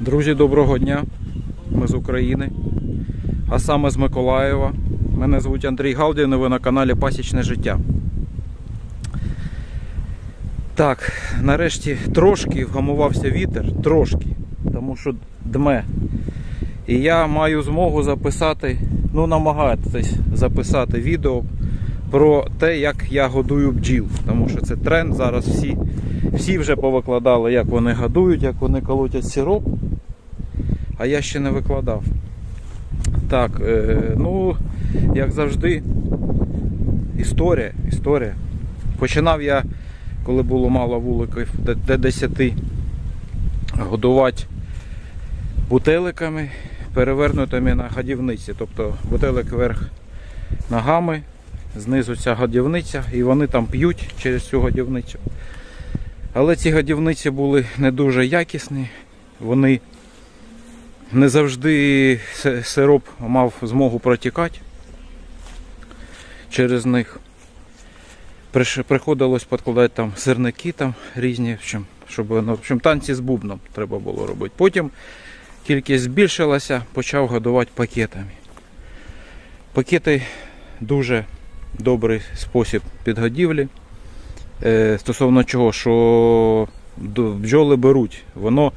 Друзі, доброго дня. Ми з України, а саме з Миколаєва. Мене звуть Андрій Галдін і ви на каналі Пасічне життя. Так, нарешті трошки вгамувався вітер, трошки, тому що дме. І я маю змогу записати, ну намагатись записати відео про те, як я годую бджіл. Тому що це тренд. Зараз всі, всі вже повикладали, як вони годують, як вони колотять сироп. А я ще не викладав. Так, е, ну, як завжди, історія, історія. Починав я, коли було мало вуликів, до- до 10 годувати бутеликами, перевернутими на годівниці. Тобто бутелик вверх ногами, знизу ця годівниця, і вони там п'ють через цю годівницю. Але ці годівниці були не дуже якісні. Вони не завжди сироп мав змогу протікати через них. Приходилось підкладати там сирники там різні, щоб ну, общем, танці з бубном треба було робити. Потім кількість збільшилася, почав годувати пакетами. Пакети дуже добрий спосіб підгодівлі. Е, стосовно чого, що бджоли беруть, воно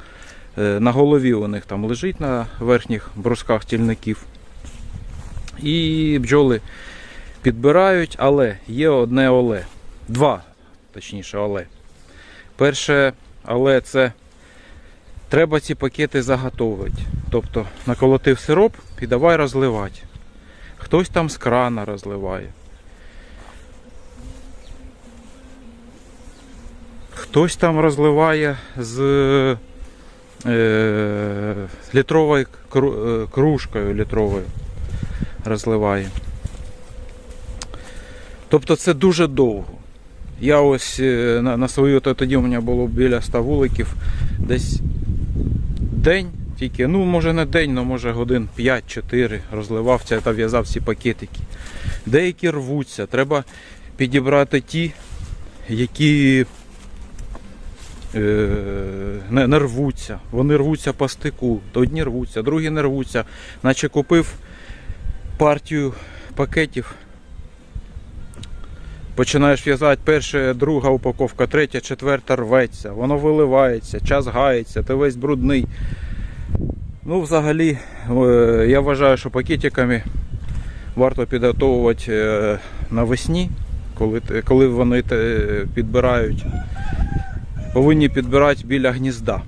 на голові у них там лежить на верхніх брусках тільників. І бджоли підбирають, але є одне оле. Два, точніше, оле. Перше але це треба ці пакети заготовити. Тобто наколотив сироп і давай розливати. Хтось там з крана розливає. Хтось там розливає з е, літровою кру- е, кружкою літровою розливає. Тобто це дуже довго. Я ось е, на, на свою то тоді у мене було біля 100 вуликів десь день, тільки, ну може не день, але може годин 5-4 розливав це та в'язав ці пакетики. Деякі рвуться, треба підібрати ті, які е, не, не рвуться. Вони рвуться по стику. Одні рвуться, другі не рвуться. Наче купив партію пакетів. Починаєш в'язати перша, друга упаковка, третя, четверта рветься, воно виливається, час гається, ти весь брудний. Ну, взагалі, е, я вважаю, що пакетиками варто підготовувати е, навесні, коли, коли вони підбирають повинні підбирати біля гнізда.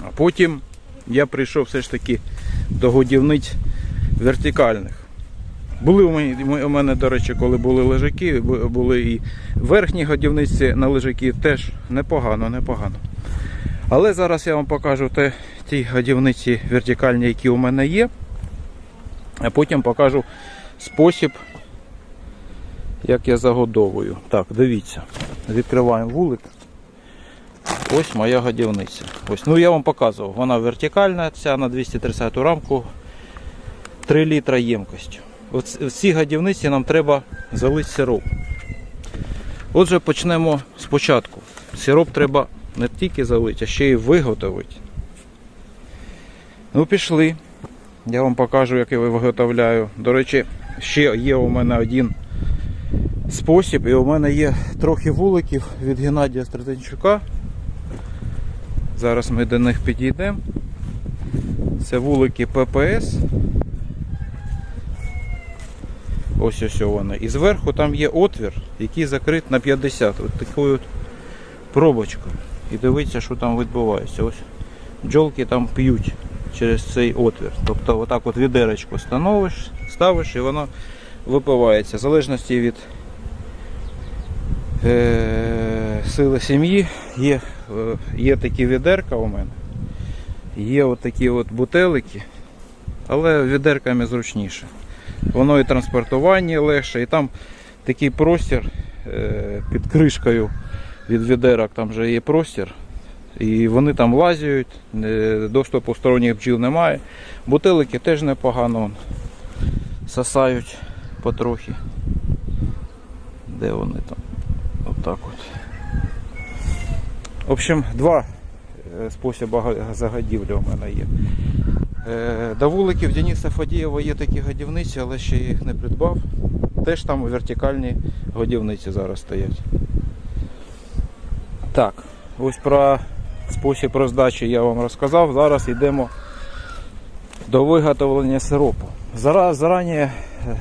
А потім я прийшов все ж таки до годівниць вертикальних. Були у мене, до речі, коли були лежаки, були і верхні годівниці на лежаки теж непогано, непогано. Але зараз я вам покажу те, ті годівниці вертикальні, які у мене є. А потім покажу спосіб, як я загодовую. Так, дивіться. Відкриваємо вулик. Ось моя годівниця. Ось, ну я вам показував, вона вертикальна, ця на 230 рамку 3 літра ємкостю. От в цій годівниці нам треба залити сироп. Отже, почнемо спочатку. Сироп треба не тільки залити, а ще й виготовити. Ну, пішли. Я вам покажу, як я виготовляю. До речі, ще є у мене один спосіб, і у мене є трохи вуликів від Геннадія Стратенчука. Зараз ми до них підійдемо. Це вулики ППС. Ось ось вони. І зверху там є отвір, який закрит на 50. Ось такою пробочкою. І дивіться, що там відбувається. Ось бджолки там п'ють через цей отвір. Тобто отак от відеречко становиш, ставиш і воно випивається. В залежності від е, сили сім'ї є, е, є такі відерка у мене. Є от такі от бутелики, але відерками зручніше. Воно і транспортування легше, і там такий простір е, під кришкою від відерок, там вже є простір. І вони там лазять, доступу сторонніх бджіл немає. Бутилики теж непогано вон, сосають потрохи. Де вони там? Отак от. В общем, два е, спосіб загадівлі у мене є. Е, До вуликів Дениса Фадієва є такі годівниці, але ще я їх не придбав. Теж там вертикальні годівниці зараз стоять. Так, ось про спосіб роздачі я вам розказав. Зараз йдемо до виготовлення сиропу. Зараз зарані е,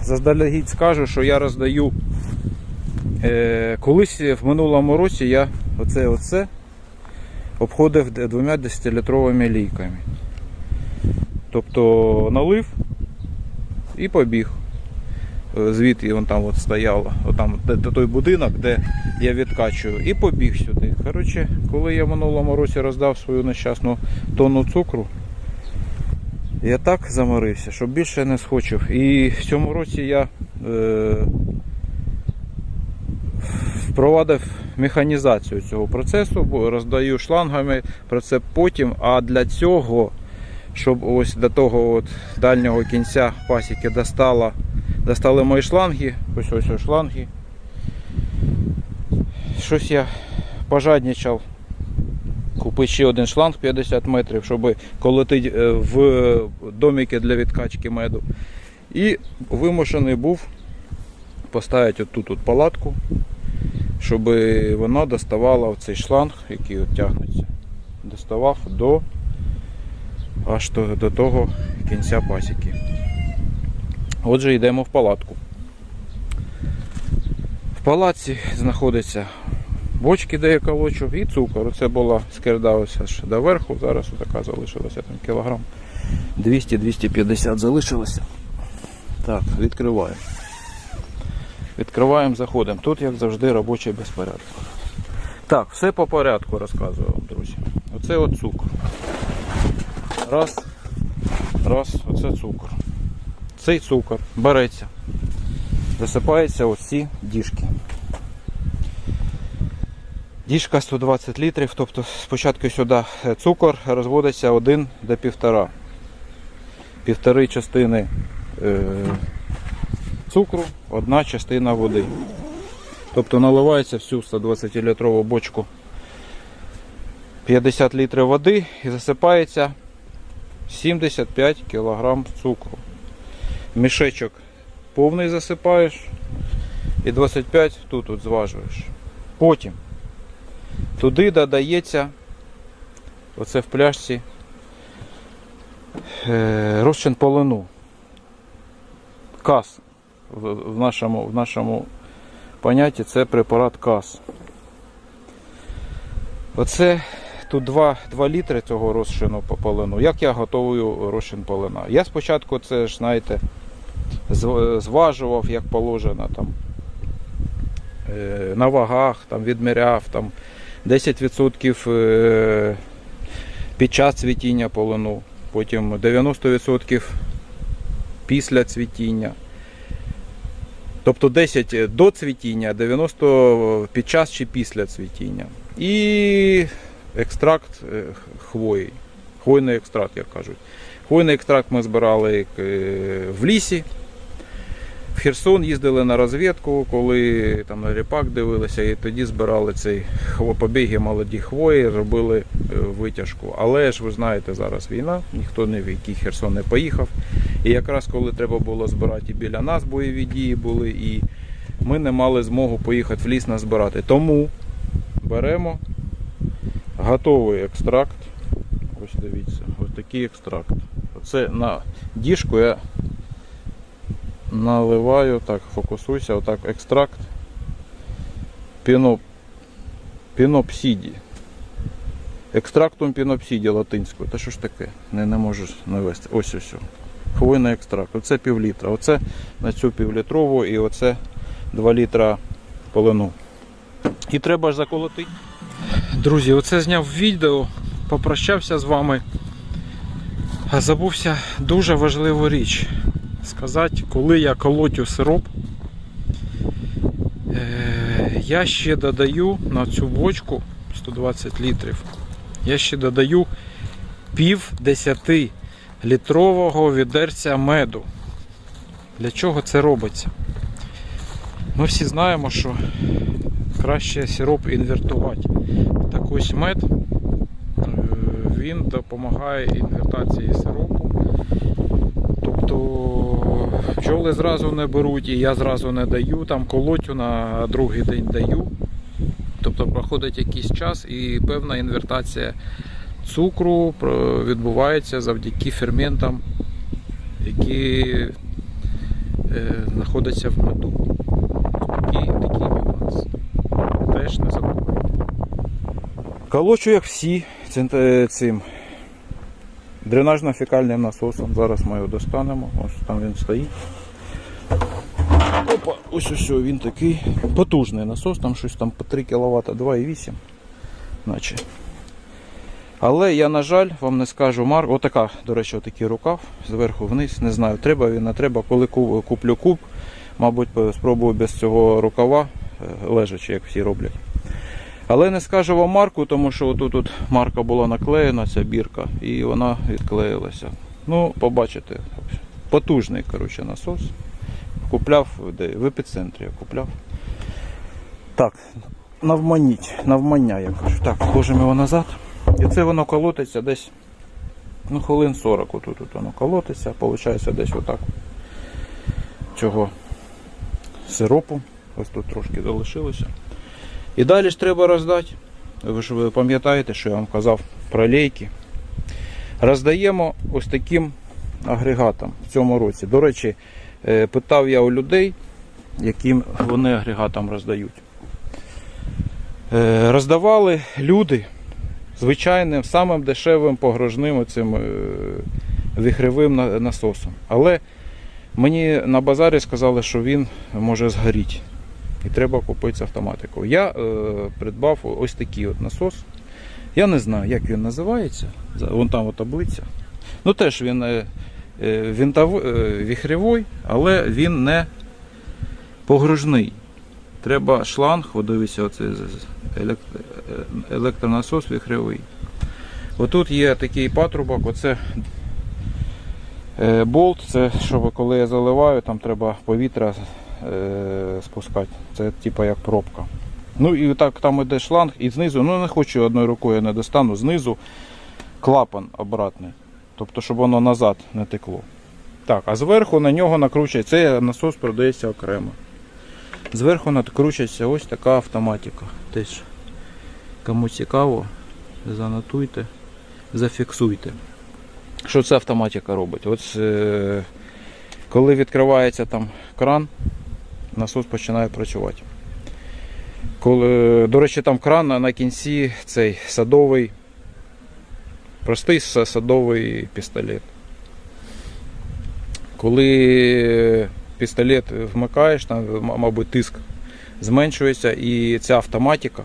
заздалегідь скажу, що я роздаю. Е, колись в минулому році я оце оце обходив двома 10-літровими лійками. Тобто налив і побіг. Е, Звідти вон там от стояло, отам, той будинок, де я відкачую, і побіг сюди. Коротше, коли я в минулому році роздав свою нещасну тонну цукру, я так заморився, що більше не схочив. І в цьому році я е, впровадив механізацію цього процесу, бо роздаю шлангами про це потім. А для цього, щоб ось до того от дальнього кінця пасіки достала, достали мої шланги, ось ось ось шланги. Щось я пожадничав купити ще один шланг 50 метрів, щоб колотити е, в домики для відкачки меду. І вимушений був поставити отут от палатку, щоб вона доставала в цей шланг, який тягнеться, доставав до аж до, того кінця пасіки. Отже, йдемо в палатку. В палатці знаходиться бочки, де я колочу, і цукор. Це була скирда ось аж до верху. Зараз така залишилася там кілограм 200-250 залишилося. Так, відкриваємо. Відкриваємо, заходимо. Тут, як завжди, робочий безпорядок. Так, все по порядку розказую вам, друзі. Оце от цукор. Раз. Раз, оце цукор. Цей цукор береться. Засипається ось ці діжки. Діжка 120 літрів, тобто спочатку сюди цукор розводиться 1 до 1,5. Півтори частини е, цукру, одна частина води. Тобто наливається всю 120-літрову бочку 50 літрів води і засипається 75 кг цукру. Мішечок повний засипаєш і 25 тут от зважуєш. Потім туди додається оце в пляшці е, розчин полину. Кас в, нашому, в нашому понятті це препарат кас. Оце тут 2, 2 літри цього розчину по полину. Як я готую розчин полина? Я спочатку це ж, знаєте, зважував, як положено там. е, На вагах там, відміряв там 10% е, під час цвітіння полину, потім 90% після цвітіння. Тобто 10 до цвітіння, 90 під час чи після цвітіння. І екстракт е, хвої. Хвойний екстракт, як кажуть. Хвойний екстракт ми збирали е, в лісі. В Херсон їздили на розвідку, коли там на ріпак дивилися, і тоді збирали цей побіги молоді хвої, робили е, витяжку. Але ж ви знаєте, зараз війна, ніхто не в який Херсон не поїхав. І якраз коли треба було збирати і біля нас бойові дії були, і ми не мали змогу поїхати в ліс назбирати. Тому беремо готовий екстракт. Ось дивіться, ось такий екстракт. Оце на діжку я наливаю, так, фокусуйся, отак, екстракт піно, пінопсіді. Екстрактум пінопсіді латинською. Та що ж таке? Не, не можу навести. Ось ось. ось. Хвойний екстракт. Оце пів літра. Оце на цю півлітрову і оце 2 літра полину. І треба ж заколотити. Друзі, оце зняв відео, попрощався з вами. А забувся дуже важливу річ сказати, коли я колотю сироп, е, я ще додаю на цю бочку 120 літрів, я ще додаю пів 10 літрового відерця меду. Для чого це робиться? Ми всі знаємо, що краще сироп інвертувати. Так ось мед е, він допомагає інвертації сиропу. Тобто бджоли зразу не беруть, і я зразу не даю, там колотю на другий день даю. Тобто проходить якийсь час і певна інвертація цукру відбувається завдяки ферментам, які е, знаходяться в меду. Такий, такий нюанс. Теж не забувайте. Колочу, як всі, е, цим дренажно-фекальним насосом. Зараз ми його достанемо. Ось там він стоїть. Опа, ось ось він такий потужний насос, там щось там по 3 кВт, 2,8. Наче. Але я, на жаль, вам не скажу марк. Отака, до речі, отакий рукав зверху вниз. Не знаю, треба він, не треба. Коли куплю куб, мабуть, спробую без цього рукава, е, лежачи, як всі роблять. Але не скажу вам марку, тому що отут тут марка була наклеєна, ця бірка, і вона відклеїлася. Ну, побачите. Потужний коротше, насос. Купляв де, в епіцентрі купляв. Так, навманіть, навмання, я кажу. Так, ложимо його назад. І це воно колотиться десь ну, хвилин 40 отут от воно колотиться, виходить десь отак. Цього сиропу. Ось тут трошки залишилося. І далі ж треба роздати. Ви ж ви пам'ятаєте, що я вам казав про лейки. Роздаємо ось таким агрегатом в цьому році. До речі, е, питав я у людей, яким вони агрегатом роздають. Е, Роздавали люди звичайним, самим дешевим погружним цим вихревим насосом. Але мені на базарі сказали, що він може згоріти. І треба купити з автоматикою. Я е, придбав ось такий от насос. Я не знаю, як він називається. Вон там от таблиця. Ну теж він е, е, вінтов, е, віхревой, але він не погружний. Треба шланг, дивіться, оце з- з- елект- е, електронасос віхревий. Отут є такий патрубок, оце е, болт, це щоб коли я заливаю, там треба повітря е, спускати. Це типа як пробка. Ну і так там іде шланг, і знизу, ну не хочу одною рукою не достану, знизу клапан обратний. Тобто, щоб воно назад не текло. Так, а зверху на нього накручується. Цей насос продається окремо. Зверху накручується ось така автоматика. Теж кому цікаво, занотуйте, зафіксуйте. Що ця автоматика робить? От е, коли відкривається там кран, насос починає працювати. Коли, до речі, там кран на кінці цей садовий, простий садовий пістолет. Коли пістолет вмикаєш, там, мабуть, тиск зменшується і ця автоматика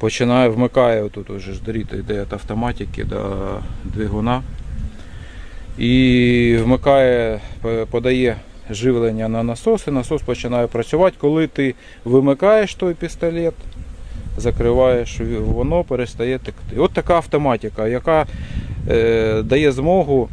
починає вмикає отут уже ж дріт йде від автоматики до двигуна. І вмикає, подає живлення на насос, і насос починає працювати. Коли ти вимикаєш той пістолет, закриваєш, воно перестає текти. От така автоматика, яка е, дає змогу,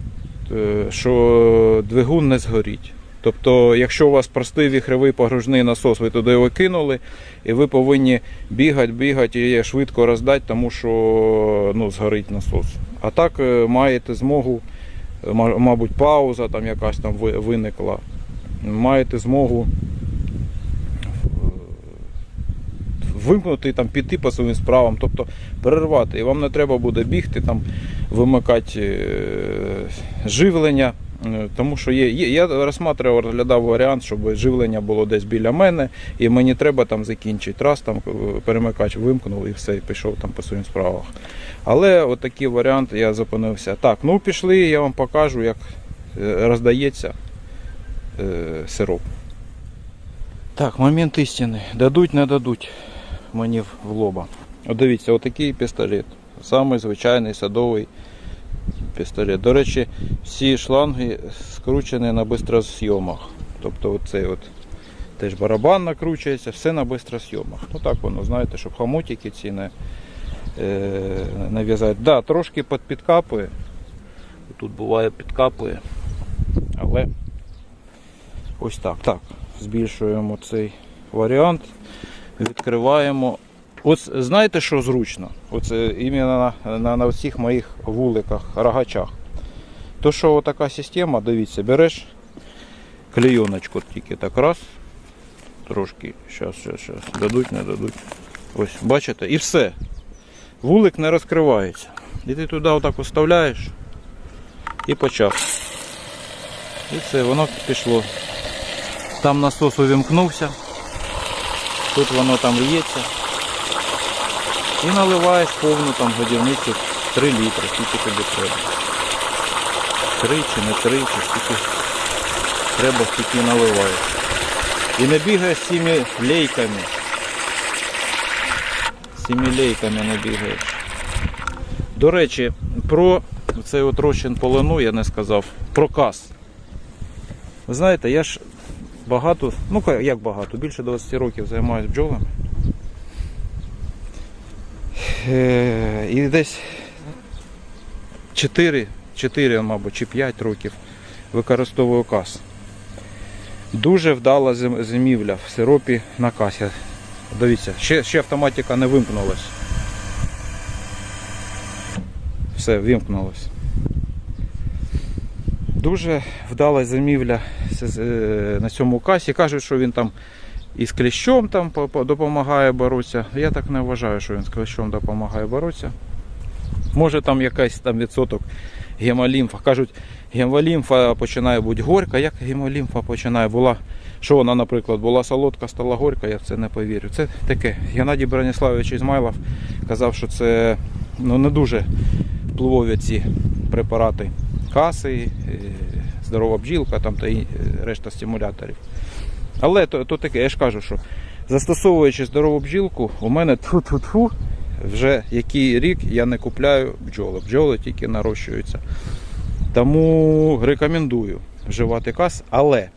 що двигун не згоріть. Тобто, якщо у вас простий віхревий погружний насос, ви туди його кинули, і ви повинні бігати, бігати і швидко роздати, тому що ну, згорить насос. А так е, маєте змогу, е, мабуть, пауза там якась там виникла. Маєте змогу е, вимкнути, там, піти по своїм справам, тобто перервати. І вам не треба буде бігти, там, вимикати е, живлення. Е, Тому що є, є, я розглядав, розглядав варіант, щоб живлення було десь біля мене, і мені треба там закінчити. Раз там е, перемикач вимкнув і все, і пішов там по своїм справах. Але от варіант я зупинився. Так, ну пішли, я вам покажу, як роздається е, сироп. Так, момент істини. Дадуть, не дадуть мені в- лоба. От дивіться, отакий пістолет. Самий звичайний садовий пістолет. До речі, всі шланги скручені на бистросйомах. Тобто оцей от теж барабан накручується, все на бистросйомах. Ну так воно, знаєте, щоб хомутики ці не, е, не в'язати. Да, трошки під, підкапує. Тут буває підкапує. Але ось так. Так, збільшуємо цей варіант. Відкриваємо От знаєте, що зручно? Оце іменно на, на, на всіх моїх вуликах, рогачах. То, що така система, дивіться, береш клейоночку тільки так раз. Трошки, щас, щас, щас. Дадуть, не дадуть. Ось, бачите, і все. Вулик не розкривається. І ти туди отак вставляєш і почав. І все, воно пішло. Там насос увімкнувся. Тут воно там лється. І наливаєш повну там годівницю 3 літри, скільки тобі треба. 3 чи не 3, чи скільки треба, стільки наливаєш. І не бігаєш цими лейками. Цими лейками не бігаєш. До речі, про цей от розчин полину я не сказав. Про каз. Знаєте, я ж багато, ну як багато, більше 20 років займаюся бджолами. Е, І десь 4, 4, мабуть, чи 5 років використовую каз. Дуже вдала зимівля в сиропі на касі. Дивіться, ще, ще автоматика не вимкнулась. Все, вимкнулось. Дуже вдала зимівля е, на цьому касі. Кажуть, що він там і з кліщом там по- по- допомагає боротися. Я так не вважаю, що він з кліщом допомагає боротися. Може там якийсь там відсоток гемолімфа. Кажуть, гемолімфа починає бути горька. Як гемолімфа починає була, що вона, наприклад, була солодка, стала горька, я в це не повірю. Це таке. Геннадій Броніславович Ізмайлов казав, що це ну, не дуже впливові ці препарати каси, е, здорова бджілка там, та е, решта стимуляторів. Але то, то таке, я ж кажу, що застосовуючи здорову бджілку, у мене тфу-тфу-тфу, вже який рік я не купляю бджоли. Бджоли тільки нарощуються. Тому рекомендую вживати кас, але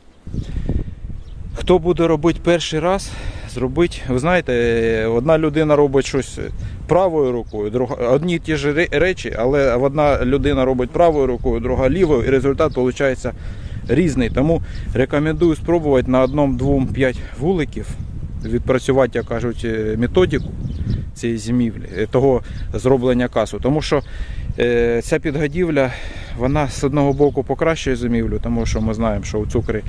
хто буде робити перший раз, зробить, ви знаєте, одна людина робить щось правою рукою, друга одні ті ж речі, але одна людина робить правою рукою, друга лівою, і результат виходить різний. Тому рекомендую спробувати на одному, двом, п'ять вуликів відпрацювати, як кажуть, е, методику цієї зимівлі, е, того зроблення касу. Тому що ця підгодівля, вона з одного боку покращує зимівлю, тому що ми знаємо, що у цукрі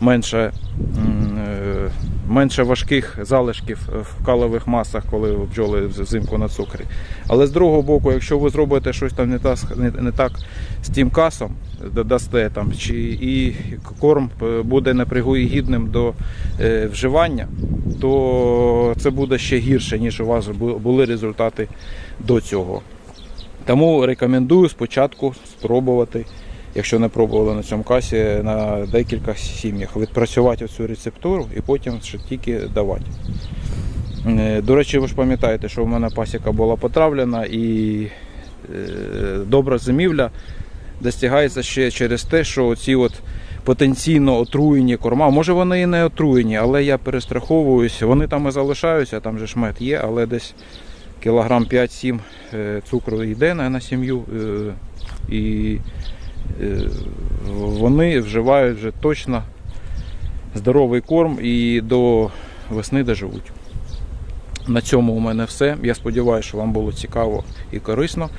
менше, е, менше важких залишків в калових масах, коли бджоли взимку на цукрі. Але з другого боку, якщо ви зробите щось там не так, не, так з тим касом, додасте там, чи і корм е, буде непригідним до е, вживання, то це буде ще гірше, ніж у вас були результати до цього. Тому рекомендую спочатку спробувати, якщо не пробували на цьому касі, на декілька сім'ях відпрацювати цю рецептуру і потім ще тільки давати. Е, До речі, ви ж пам'ятаєте, що в мене пасіка була потравлена і е, добра зимівля достигається ще через те, що ці от потенційно отруєні корма, може вони і не отруєні, але я перестраховуюсь, вони там і залишаються, там же ж мед є, але десь кілограм 5-7 е, цукру йде на, сім'ю. е, І е, вони вживають вже точно здоровий корм і до весни доживуть. На цьому у мене все. Я сподіваюся, що вам було цікаво і корисно.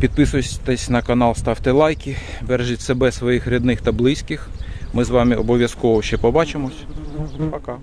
Підписуйтесь на канал, ставте лайки, бережіть себе, своїх рідних та близьких. Ми з вами обов'язково ще побачимось. Пока.